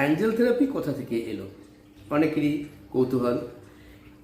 Angel therapy কোথা থেকে এলো? অনেকেরই কৌতূহল।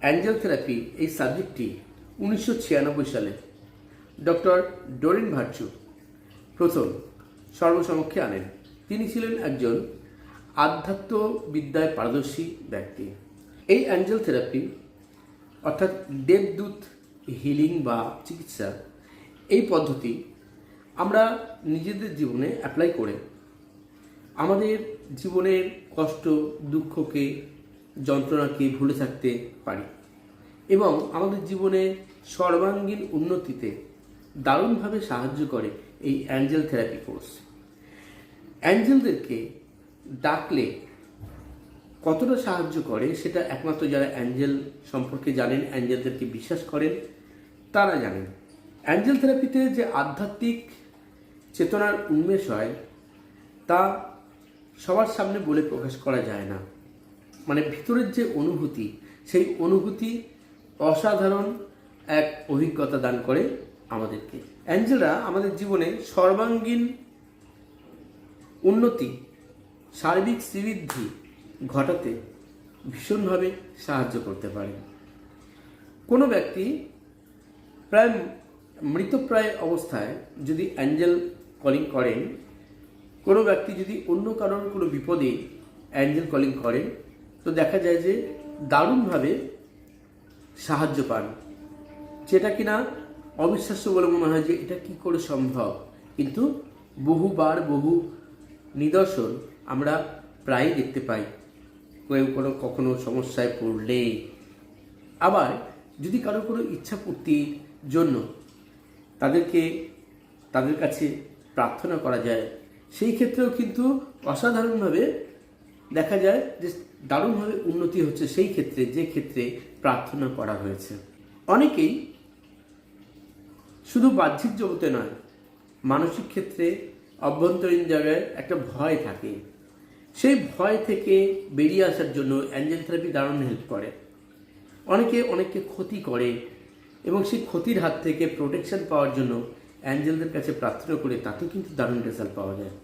অ্যাঞ্জেল থেরাপি এই সাবজেক্টটি উনিশশো ছিয়ানব্বই সালে। ডক্টর ডোরিন ভার্চু প্রথম সর্বসমক্ষে আনেন। তিনি ছিলেন একজন আধ্যাত্মবিদ্যায় পারদর্শী ব্যক্তি। এই অ্যাঞ্জেল থেরাপি, অর্থাৎ দেবদূত হিলিং বা চিকিৎসা, এই পদ্ধতি আমরা নিজেদের জীবনে অ্যাপ্লাই করে আমাদের জীবনের কষ্ট, দুঃখকে, যন্ত্রণাকে ভুলে থাকতে পারি। এবং আমাদের জীবনে সর্বাঙ্গীন উন্নতিতে দারুণভাবে সাহায্য করে এই অ্যাঞ্জেল থেরাপি কোর্স। অ্যাঞ্জেলদেরকে ডাকলে কতটা সাহায্য করে সেটা একমাত্র যারা অ্যাঞ্জেল সম্পর্কে জানেন, অ্যাঞ্জেলদেরকে বিশ্বাস করেন, তারা জানেন। অ্যাঞ্জেল থেরাপিতে যে আধ্যাত্মিক চেতনার উন্মেষ হয়, তা সবার সামনে বলে প্রকাশ করা যায় না। মানে ভিতরের যে অনুভূতি, সেই অনুভূতি অসাধারণ এক অভিজ্ঞতা দান করে আমাদেরকে। অ্যাঞ্জেলরা আমাদের জীবনে সর্বাঙ্গীন উন্নতি, সার্বিক শ্রীবৃদ্ধি ঘটাতে ভীষণভাবে সাহায্য করতে পারে। কোনো ব্যক্তি প্রায় মৃতপ্রায় অবস্থায় যদি অ্যাঞ্জেল কলিং করেন কোনো ব্যক্তি যদি অন্য কারোর কোনো বিপদে অ্যাঞ্জেল কলিং করে, তো দেখা যায় যে দারুণভাবে সাহায্য পান। যেটা কিনা অবিশ্বাস্য বলে মনে হয় যে এটা কি করে সম্ভব? কিন্তু বহুবার বহু নিদর্শন আমরা প্রায়ই দেখতে পাই। কেউ কোনো কখনো সমস্যায় পড়লে। আবার যদি কারও কোনো ইচ্ছা পূর্তির জন্য তাদেরকে, তাদের কাছে প্রার্থনা করা যায় সেই ক্ষেত্রেও কিন্তু অসাধারণভাবে দেখা যায় যে দারুণভাবে উন্নতি হচ্ছে সেই ক্ষেত্রে, যে ক্ষেত্রে প্রার্থনা করা হয়েছে। অনেকেই শুধু বাহ্যিক জগতে নয়, মানসিক ক্ষেত্রে অভ্যন্তরীণ জায়গায় একটা ভয় থাকে। সেই ভয় থেকে বেরিয়ে আসার জন্য অ্যাঞ্জেল থেরাপি দারুণ হেল্প করে। অনেকে অনেককে ক্ষতি করে এবং সেই ক্ষতির হাত থেকে প্রোটেকশন পাওয়ার জন্য অ্যাঞ্জেলদের কাছে প্রার্থনা করে তাতে কিন্তু দারুণ রেজাল্ট পাওয়া যায়।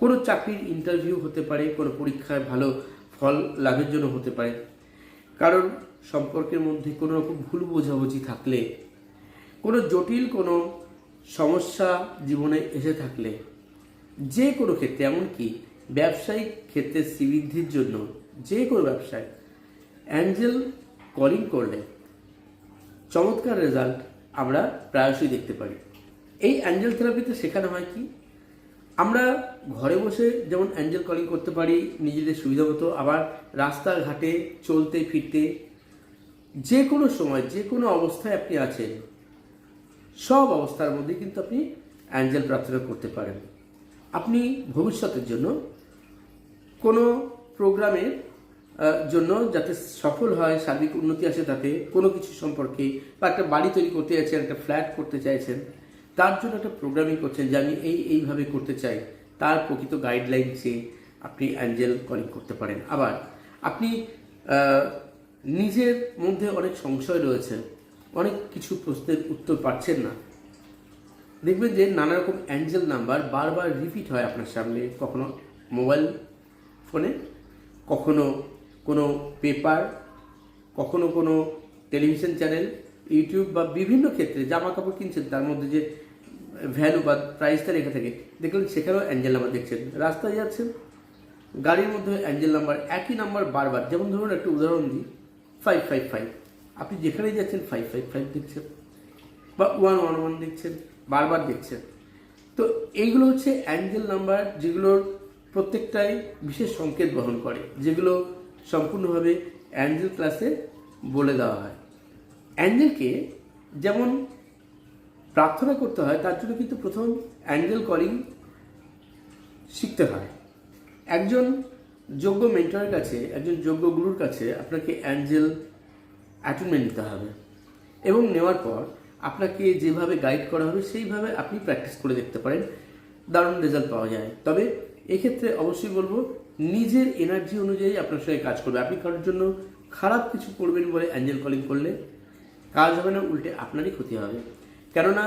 কোনো চাকরির ইন্টারভিউ হতে পারে, কোনো পরীক্ষায় ভালো ফল লাভের জন্য হতে পারে। কারণ সম্পর্কের মধ্যে কোনো রকম ভুল বোঝাবুঝি থাকলে, কোনো জটিল কোনো সমস্যা জীবনে এসে থাকলে, যে কোনো ক্ষেত্রে, এমনকি ব্যবসায়িক ক্ষেত্রে শ্রীবৃদ্ধির জন্য, যে কোনো ব্যবসায়, অ্যাঞ্জেল কলিং করলে চমৎকার রেজাল্ট আমরা প্রায়শই দেখতে পারি। এই অ্যাঞ্জেল থেরাপিতে শেখানো হয় কি? আমরা ঘরে বসে যেমন অ্যাঞ্জেল কলিং করতে পারি, নিজেদের সুবিধা মতো, আবার রাস্তাঘাটে চলতে, ফিরতে যে কোনো সময় যে কোনো অবস্থায় আপনি আছেন, সব অবস্থার মধ্যে কিন্তু আপনি অ্যাঞ্জেল প্রার্থনা করতে পারেন। আপনি ভবিষ্যতের জন্য কোনো প্রোগ্রামের জন্য যাতে সফল হয় সার্বিক উন্নতি আসে তাতে কোনো কিছু সম্পর্কে, বা একটা বাড়ি তৈরি করতে চাইছেন, একটা ফ্ল্যাট করতে চাইছেন তার জন্য একটা প্রোগ্রামিং করছেন যে আমি এই, এইভাবে করতে চাই। তার প্রকৃত গাইডলাইন চেয়ে আপনি অ্যাঞ্জেল কলিং করতে পারেন। আবার আপনি নিজের মধ্যে অনেক সংশয় রয়েছে। অনেক কিছু প্রশ্নের উত্তর পাচ্ছেন না। দেখবেন যে নানা রকম অ্যাঞ্জেল নাম্বার বারবার রিপিট হয় আপনার সামনে। কখনো মোবাইল ফোনে কখনো কোনো পেপার কখনো কোনো টেলিভিশন চ্যানেল ইউটিউব বা বিভিন্ন ক্ষেত্রে জামা কাপড় কিনছেন, তার মধ্যে যে ভ্যালু বা প্রাইসটা রেখে থাকে, দেখলেন সেখানেও অ্যাঞ্জেল নাম্বার দেখছেন। রাস্তায় যাচ্ছেন, গাড়ির মধ্যে অ্যাঞ্জেল নাম্বার একই নাম্বার বারবার। যেমন ধরুন একটা উদাহরণ দিই ফাইভ ফাইভ ফাইভ আপনি যেখানেই যাচ্ছেন ফাইভ ফাইভ ফাইভ দেখছেন, বা ওয়ান ওয়ান ওয়ান দেখছেন, বারবার দেখছেন। তো এইগুলো হচ্ছে অ্যাঞ্জেল নাম্বার যেগুলোর প্রত্যেকটাই বিশেষ সংকেত বহন করে, যেগুলো সম্পূর্ণভাবে অ্যাঞ্জেল ক্লাসে বলে দেওয়া হয়। অ্যাঞ্জেলকে যেমন প্রার্থনা করতে হয়, তার জন্য কিন্তু প্রথম অ্যাঞ্জেল কলিং শিখতে হয়। একজন যোগ্য মেন্টরের কাছে, একজন যোগ্য গুরুর কাছে আপনাকে অ্যাঞ্জেল অ্যাটেনমেন্ট নিতে হবে এবং নেওয়ার পর আপনাকে যেভাবে গাইড করা হবে, সেইভাবে আপনি প্র্যাকটিস করে দেখতে পারেন। দারুণ রেজাল্ট পাওয়া যায়। তবে এক্ষেত্রে অবশ্যই বলব, নিজের এনার্জি অনুযায়ী আপনার সঙ্গে কাজ করবে। আপনি কারোর জন্য খারাপ কিছু করবেন বলে অ্যাঞ্জেল কলিং করলে কাজ হবে না উল্টে আপনারই ক্ষতি হবে। কেননা,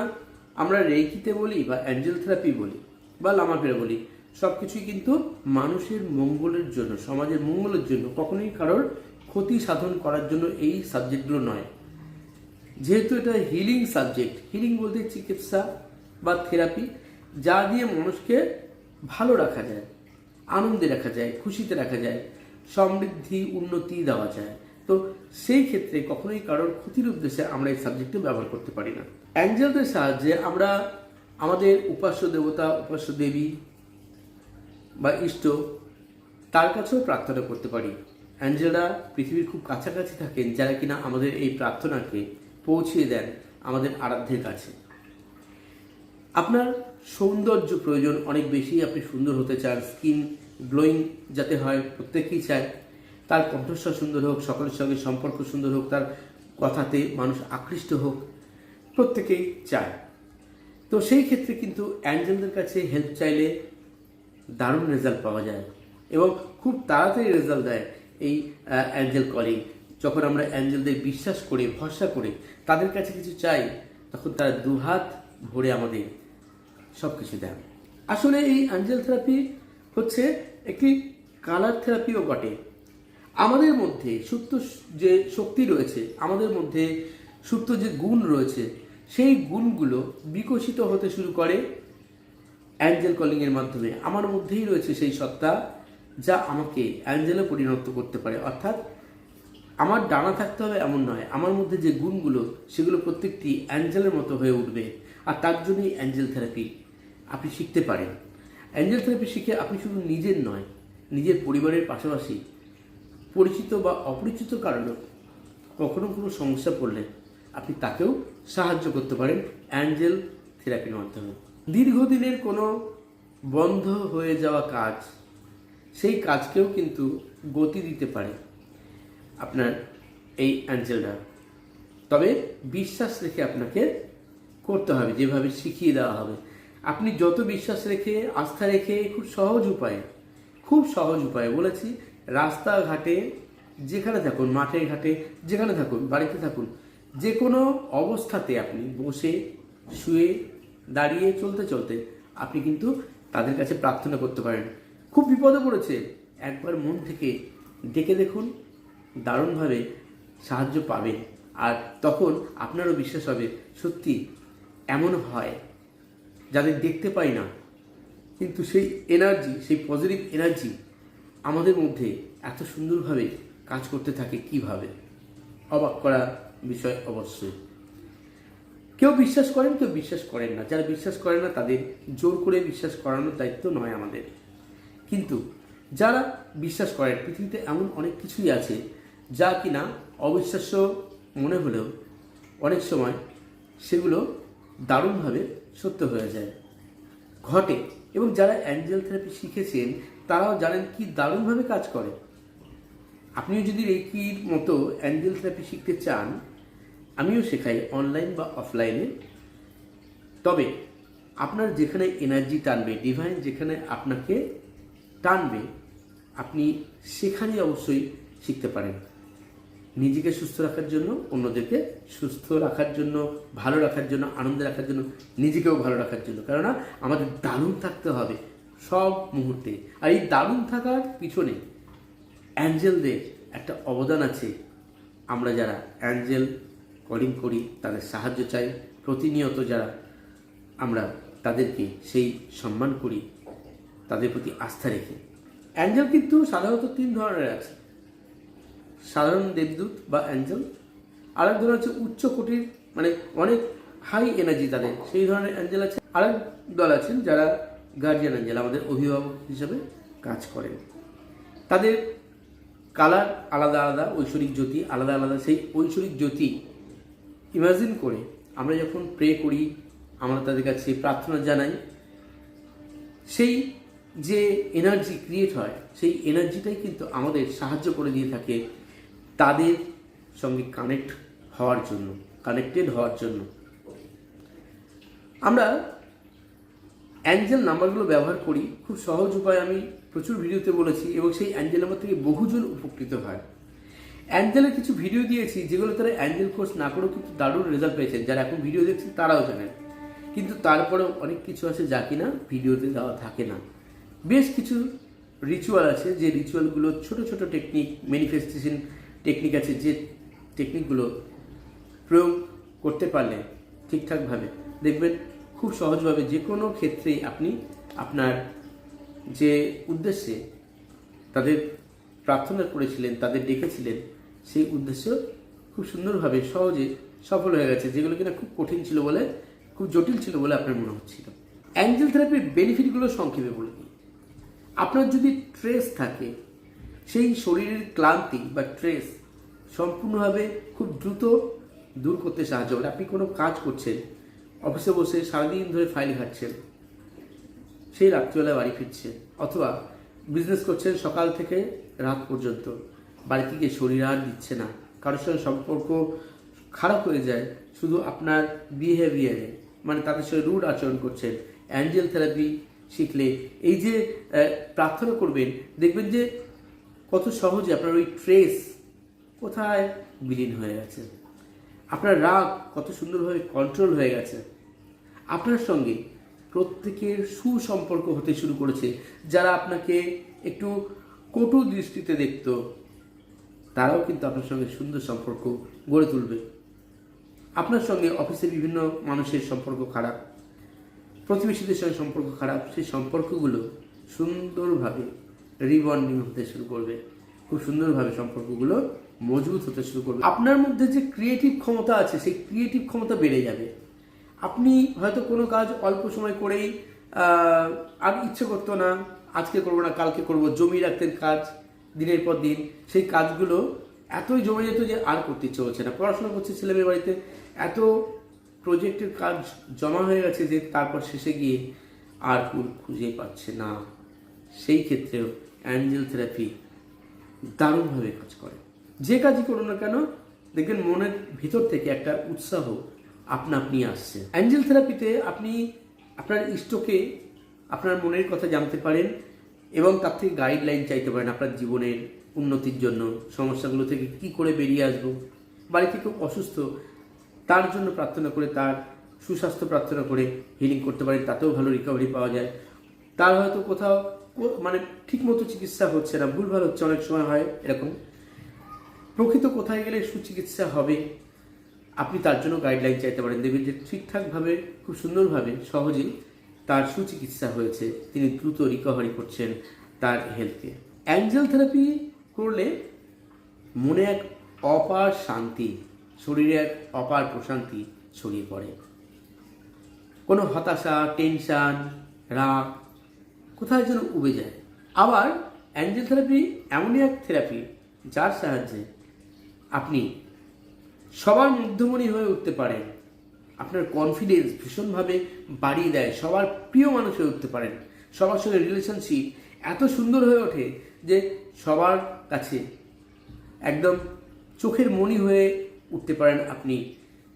আমরা রেইকিতে বলি বা অ্যাঞ্জেল থেরাপি বলি বা লামাফেরা বলি সব কিছুই কিন্তু মানুষের মঙ্গলের জন্য, সমাজের মঙ্গলের জন্য, কখনোই কারোর ক্ষতি সাধন করার জন্য এই সাবজেক্টগুলো নয়। যেহেতু এটা হিলিং সাবজেক্ট হিলিং বলতে চিকিৎসা বা থেরাপি, যা দিয়ে মানুষকে ভালো রাখা যায়, আনন্দে রাখা যায়, খুশিতে রাখা যায়, সমৃদ্ধি, উন্নতি দেওয়া যায়। তো সেই ক্ষেত্রে কখনোই কারোর ক্ষতির উদ্দেশ্যে আমরা এই সাবজেক্টটি ব্যবহার করতে পারি না। অ্যাঞ্জেলদের সাহায্যে আমরা আমাদের উপাস্য দেবতা, উপাস্য দেবী বা ইষ্ট, তার কাছেও প্রার্থনা করতে পারি। অ্যাঞ্জেলরা পৃথিবীর খুব কাছাকাছি থাকেন, যারা কিনা আমাদের এই প্রার্থনাকে পৌঁছিয়ে দেন আমাদের আরাধ্যের কাছে। আপনার সৌন্দর্য প্রয়োজন অনেক বেশি, আপনি সুন্দর হতে চান স্কিন গ্লোয়িং যাতে হয় প্রত্যেকেই চায় তার কণ্ঠস্বর সুন্দর হোক, সকলের সঙ্গে সম্পর্ক সুন্দর হোক, তার কথাতে মানুষ আকৃষ্ট হোক, প্রত্যেকেই চায়। তো সেই ক্ষেত্রে কিন্তু অ্যাঞ্জেলদের কাছে হেল্প চাইলে দারুণ রেজাল্ট পাওয়া যায় এবং খুব তাড়াতাড়ি রেজাল্ট দেয় এই অ্যাঞ্জেল কলিং যখন আমরা অ্যাঞ্জেলদের বিশ্বাস করে, ভরসা করে, তাদের কাছে কিছু চাই, তখন তারা দুহাত ভরে আমাদের সব কিছু দেন। আসলে এই অ্যাঞ্জেল থেরাপি হচ্ছে একটি কালার থেরাপিও বটে। আমাদের মধ্যে সুপ্ত যে শক্তি রয়েছে, আমাদের মধ্যে সুপ্ত যে গুণ রয়েছে, সেই গুণগুলো বিকশিত হতে শুরু করে অ্যাঞ্জেল কলিংয়ের মাধ্যমে। আমার মধ্যেই রয়েছে সেই সত্তা যা আমাকে অ্যাঞ্জেলে পরিণত করতে পারে। অর্থাৎ আমার ডানা থাকতে হবে এমন নয়, আমার মধ্যে যে গুণগুলো, সেগুলো প্রত্যেকটি অ্যাঞ্জেলের মতো হয়ে উঠবে। আর তার জন্যই অ্যাঞ্জেল থেরাপি আপনি শিখতে পারেন। অ্যাঞ্জেল থেরাপি শিখে আপনি শুধু নিজের নয়, নিজের পরিবারের পাশাপাশি পরিচিত বা অপরিচিত কারণে কখনো কোনো সমস্যা পড়লে আপনি তাকেও সাহায্য করতে পারেন অ্যাঞ্জেল থেরাপির মাধ্যমে। দীর্ঘদিনের কোনো বন্ধ হয়ে যাওয়া কাজ, সেই কাজকেও কিন্তু গতি দিতে পারে আপনার এই অ্যাঞ্জেলটা। তবে বিশ্বাস রেখে আপনাকে করতে হবে, যেভাবে শিখিয়ে দেওয়া হবে। আপনি যত বিশ্বাস রেখে, আস্থা রেখে, খুব সহজ উপায়ে, খুব সহজ উপায়ে বলেছি রাস্তাঘাটে, যেখানে থাকুন মাঠে ঘাটে, যেখানে থাকুন, বাড়িতে থাকুন যে কোনো অবস্থাতে আপনি বসে, শুয়ে, দাঁড়িয়ে চলতে চলতে আপনি কিন্তু তাদের কাছে প্রার্থনা করতে পারেন। খুব বিপদে পড়েছে। একবার মন থেকে ডেকে দেখুন, দারুণভাবে সাহায্য পাবেন আর তখন আপনারও বিশ্বাস হবে, সত্যি এমন হয় যাদের দেখতে পাই না। কিন্তু সেই এনার্জি সেই পজিটিভ এনার্জি আমাদের মধ্যে এত সুন্দরভাবে কাজ করতে থাকে কীভাবে? অবাক করা বিষয় অবশ্যই। কেউ বিশ্বাস করেন, কেউ বিশ্বাস করেন না। যারা বিশ্বাস করে না, তাদের জোর করে বিশ্বাস করানোর দায়িত্ব নয় আমাদের। কিন্তু যারা বিশ্বাস করেন, পৃথিবীতে এমন অনেক কিছুই আছে যা কিনা অবিশ্বাস্য মনে হলেও অনেক সময় সেগুলো দারুণভাবে সত্য হয়ে যায়। ঘটে এবং যারা অ্যাঞ্জেল থেরাপি শিখেছেন, তারাও জানেন কি দারুণভাবে কাজ করে। আপনিও যদি রেকির মতো অ্যাঞ্জেল থেরাপি শিখতে চান, আমিও শেখাই অনলাইন বা অফলাইনে। তবে আপনার যেখানে এনার্জি টানবে, ডিভাইন যেখানে আপনাকে টানবে, আপনি সেখানে অবশ্যই শিখতে পারেন। নিজেকে সুস্থ রাখার জন্য, অন্যদেরকে সুস্থ রাখার জন্য, ভালো রাখার জন্য, আনন্দে রাখার জন্য, নিজেকেও ভালো রাখার জন্য। কেননা, আমাদের দারুণ থাকতে হবে সব মুহূর্তে। আর এই দারুণ থাকার পিছনে অ্যাঞ্জেলদের একটা অবদান আছে। আমরা যারা অ্যাঞ্জেল কলিং করি, তাদের সাহায্য চাই। প্রতিনিয়ত যারা আমরা তাদেরকে সেই সম্মান করি, তাদের প্রতি আস্থা রেখে। অ্যাঞ্জেল কিন্তু সাধারণত তিন ধরনের আছে। সাধারণ দেবদূত বা অ্যাঞ্জেল। আরেক ধরনের হচ্ছে উচ্চ কোটির মানে অনেক হাই এনার্জি তাদের। সেই ধরনের অ্যাঞ্জেল আছে। আরেক দল আছেন যারা গার্জিয়ান অ্যাঞ্জেল আমাদের অভিভাবক হিসেবে কাজ করেন। তাদের কালার আলাদা আলাদা, ঐশ্বরিক জ্যোতি আলাদা আলাদা। সেই ঐশ্বরিক জ্যোতি ইমাজিন করে আমরা যখন প্রে করি, আমরা তাদের কাছে প্রার্থনা জানাই, সেই যে এনার্জি ক্রিয়েট হয়, সেই এনার্জিটাই কিন্তু আমাদের সাহায্য করে দিয়ে থাকে তাদের সঙ্গে কানেক্ট হওয়ার জন্য কানেক্টেড হওয়ার জন্য। আমরা অ্যাঞ্জেল নাম্বারগুলো ব্যবহার করি, খুব সহজ উপায় আমি প্রচুর ভিডিওতে বলেছি এবং সেই অ্যাঞ্জেল নাম্বার থেকে বহুজন উপকৃত হয়। অ্যাঞ্জেলের কিছু ভিডিও দিয়েছি, যেগুলো তারা অ্যাঞ্জেল কোর্স না করেও কিন্তু দারুণ রেজাল্ট পেয়েছেন। যারা এখন ভিডিও দেখছেন, তারাও জানেন। কিন্তু তারপরেও অনেক কিছু আছে যা কিনা ভিডিওতে দেওয়া থাকে না। বেশ কিছু রিচুয়াল আছে, যে রিচুয়ালগুলো ছোট ছোট টেকনিক ম্যানিফেস্টেশন টেকনিক আছে যে টেকনিকগুলো প্রয়োগ করতে পারলে ঠিকঠাকভাবে দেখবেন খুব সহজভাবে যে কোনো ক্ষেত্রেই আপনি আপনার যে উদ্দেশ্যে তাদের প্রার্থনা করেছিলেন, তাদের ডেকেছিলেন, সেই উদ্দেশ্য খুব সুন্দরভাবে সহজে সফল হয়ে গেছে, যেগুলো কিনা খুব কঠিন ছিল বলে, খুব জটিল ছিল বলে আপনার মনে হচ্ছিল। অ্যাঞ্জেল থেরাপির বেনিফিটগুলো সংক্ষেপে বলে আপনার যদি ট্রেস থাকে, সেই শরীরের ক্লান্তি বা ট্রেস সম্পূর্ণভাবে খুব দ্রুত দূর করতে সাহায্য করে। আপনি কোনো কাজ করছেন, অফিসে বসে সারাদিন ধরে ফাইল ঘাটছেন, সেই রাত্রিবেলা বাড়ি ফিরছেন, অথবা বিজনেস করছেন সকাল থেকে রাত পর্যন্ত, বাড়িতে গিয়ে শরীর আর দিচ্ছে না, কারোর সঙ্গে সম্পর্ক খারাপ হয়ে যায়, শুধু আপনার বিহেভিয়ারে মানে তাদের সঙ্গে রুড আচরণ করছেন অ্যাঞ্জেল থেরাপি শিখলে, এই যে প্রার্থনা করবেন, দেখবেন যে কত সহজে আপনার ওই ট্রেস কোথায় বিলীন হয়ে গেছে? আপনার রাগ কত সুন্দরভাবে কন্ট্রোল হয়ে গেছে? আপনার সঙ্গে প্রত্যেকের সুসম্পর্ক হতে শুরু করেছে। যারা আপনাকে একটু কটু দৃষ্টিতে দেখত, তারাও কিন্তু আপনার সঙ্গে সুন্দর সম্পর্ক গড়ে তুলবে। আপনার সঙ্গে অফিসে বিভিন্ন মানুষের সম্পর্ক খারাপ, প্রতিবেশীদের সঙ্গে সম্পর্ক খারাপ, সেই সম্পর্কগুলো সুন্দরভাবে রিবন্ডিং হতে শুরু করবে। খুব সুন্দরভাবে সম্পর্কগুলো মজবুত হতে শুরু করবে। আপনার মধ্যে যে ক্রিয়েটিভ ক্ষমতা আছে, সেই ক্রিয়েটিভ ক্ষমতা বেড়ে যাবে। আপনি হয়তো কোনো কাজ অল্প সময় করেই আর ইচ্ছে করতো না, আজকে করব না, কালকে করব, জমি রাখতেন কাজ দিনের পর দিন, সেই কাজগুলো এতই জমে যেত যে আর করতে ইচ্ছে হচ্ছে না। পড়াশোনা করছে ছেলে মেয়ের বাড়িতে, এত প্রজেক্টের কাজ জমা হয়ে গেছে যে তারপর শেষে গিয়ে আর কুল খুঁজে পাচ্ছে না। সেই ক্ষেত্রেও অ্যাঞ্জেল থেরাপি দারুণভাবে কাজ করে। যে কাজই করুন না কেন, দেখবেন মনের ভিতর থেকে একটা উৎসাহ আপনা আপনি আসছে। অ্যাঞ্জেল থেরাপিতে আপনি আপনার ইষ্টকে আপনার মনের কথা জানতে পারেন এবং তার থেকে গাইডলাইন চাইতে পারেন আপনার জীবনের উন্নতির জন্য, সমস্যাগুলো থেকে কি করে বেরিয়ে আসব বাড়িতে কেউ অসুস্থ, তার জন্য প্রার্থনা করে, তার সুস্বাস্থ্য প্রার্থনা করে হিলিং করতে পারেন, তাতেও ভালো রিকভারি পাওয়া যায়। তার হয়তো কোথাও মানে ঠিকমতো চিকিৎসা হচ্ছে না, ভুলভাল হচ্ছে, অনেক সময় হয় এরকম। প্রকৃত কোথায় গেলে সুচিকিৎসা হবে? আপনি তার জন্য গাইডলাইন চাইতে পারেন। দেখবেন যে ঠিকঠাকভাবে, খুব সুন্দরভাবে, সহজেই তার সুচিকিৎসা হয়েছে। তিনি দ্রুত রিকভারি করছেন তার হেলথকে অ্যাঞ্জেল থেরাপি করলে মনে এক অপার শান্তি, শরীরে এক অপার প্রশান্তি ছড়িয়ে পড়ে। কোনো হতাশা টেনশান রাগ কোথায় যেন উবে যায়। আবার অ্যাঞ্জেল থেরাপি এমনই এক থেরাপি যার সাহায্যে আপনি সবার মধ্যমণি হয়ে উঠতে পারেন আপনার কনফিডেন্স ভীষণভাবে বাড়িয়ে দেয়। সবার প্রিয় মানুষ হয়ে উঠতে পারেন। সবার সঙ্গে রিলেশনশিপ এত সুন্দর হয়ে ওঠে যে সবার কাছে একদম চোখের মনি হয়ে উঠতে পারেন আপনি।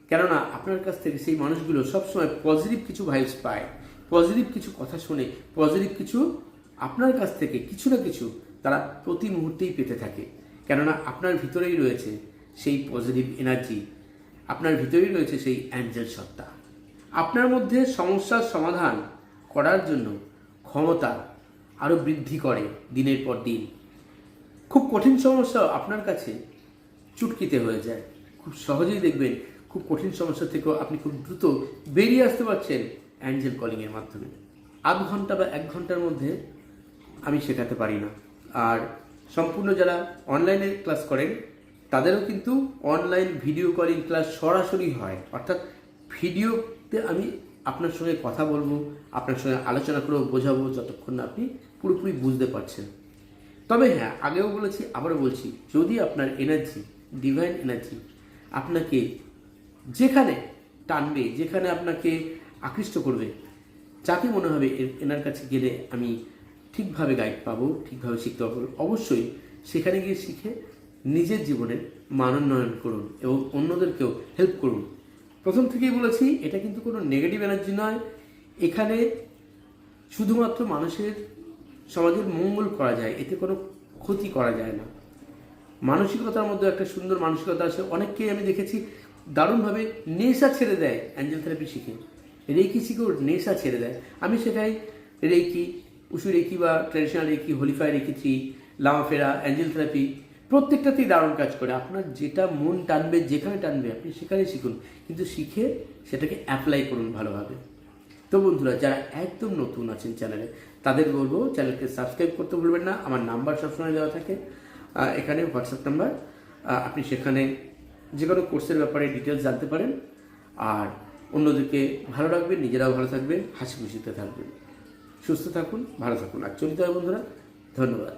কেননা আপনার কাছ থেকে সেই মানুষগুলো সবসময় পজিটিভ কিছু ভাইবস পায়। পজিটিভ কিছু কথা শুনে। পজিটিভ কিছু আপনার কাছ থেকে কিছু না কিছু তারা প্রতি মুহূর্তেই পেতে থাকে। কেননা আপনার ভিতরেই রয়েছে সেই পজিটিভ এনার্জি আপনার ভিতরেই রয়েছে সেই অ্যাঞ্জেল সত্তা। আপনার মধ্যে সমস্যার সমাধান করার জন্য ক্ষমতা আরও বৃদ্ধি করে দিনের পর দিন। খুব কঠিন সমস্যা আপনার কাছে চুটকিতে হয়ে যায়। খুব সহজেই দেখবেন খুব কঠিন সমস্যা থেকেও আপনি খুব দ্রুত বেরিয়ে আসতে পারছেন অ্যাঞ্জেল কলিংয়ের মাধ্যমে। আধ ঘণ্টা বা এক ঘণ্টার মধ্যে আমি শেখাতে পারি না। আর সম্পূর্ণ যারা অনলাইনে ক্লাস করেন, তাদেরও কিন্তু অনলাইন ভিডিও কলিং ক্লাস সরাসরি হয়। অর্থাৎ ভিডিওতে আমি আপনার সঙ্গে কথা বলব, আপনার সঙ্গে আলোচনা করে বোঝাবো, যতক্ষণ না আপনি পুরোপুরি বুঝতে পারছেন। তবে হ্যাঁ আগেও বলেছি, আবারও বলছি, যদি আপনার এনার্জি ডিভাইন এনার্জি আপনাকে যেখানে টানবে, যেখানে আপনাকে আকৃষ্ট করবে, যাকে মনে হবে এনার কাছে গেলে আমি ঠিকভাবে গাইড পাবো, ঠিকভাবে শিখতে পারব অবশ্যই সেখানে গিয়ে শিখে নিজের জীবনের মানোন্নয়ন করুন এবং অন্যদেরকেও হেল্প করুন। প্রথম থেকেই বলেছি, এটা কিন্তু কোনো নেগেটিভ এনার্জি নয়। এখানে শুধুমাত্র মানুষের, সমাজের মঙ্গল করা যায়, এতে কোনো ক্ষতি করা যায় না। মানসিকতার মধ্যে একটা সুন্দর মানসিকতা আছে, অনেককেই আমি দেখেছি দারুণভাবে নেশা ছেড়ে দেয় অ্যাঞ্জেল থেরাপি শিখে। রেকি শিখেও নেশা ছেড়ে দেয়। আমি সেটাই রেকি উসু রেখি বা traditional reiki holy fire reiki three Lama Fera angel therapy প্রত্যেকটাতেই দারুণ কাজ করে। আপনার যেটা মন টানবে, যেখানে টানবে, আপনি সেখানেই শিখুন। কিন্তু শিখে সেটাকে অ্যাপ্লাই করুন ভালোভাবে। তো বন্ধুরা, যারা একদম নতুন আছেন চ্যানেলে তাদের বলব চ্যানেলকে সাবস্ক্রাইব করতে ভুলবেন না। আমার নাম্বার সবসময় দেওয়া থাকে। এখানে হোয়াটসঅ্যাপ নাম্বার আপনি সেখানে যে কোনো কোর্সের ব্যাপারে ডিটেলস জানতে পারেন। আর অন্যদেরকে ভালো রাখবেন, নিজেরাও ভালো থাকবেন, হাসি খুশিতে থাকবেন। সুস্থ থাকুন ভালো থাকুন। চলিত হয় বন্ধুরা ধন্যবাদ।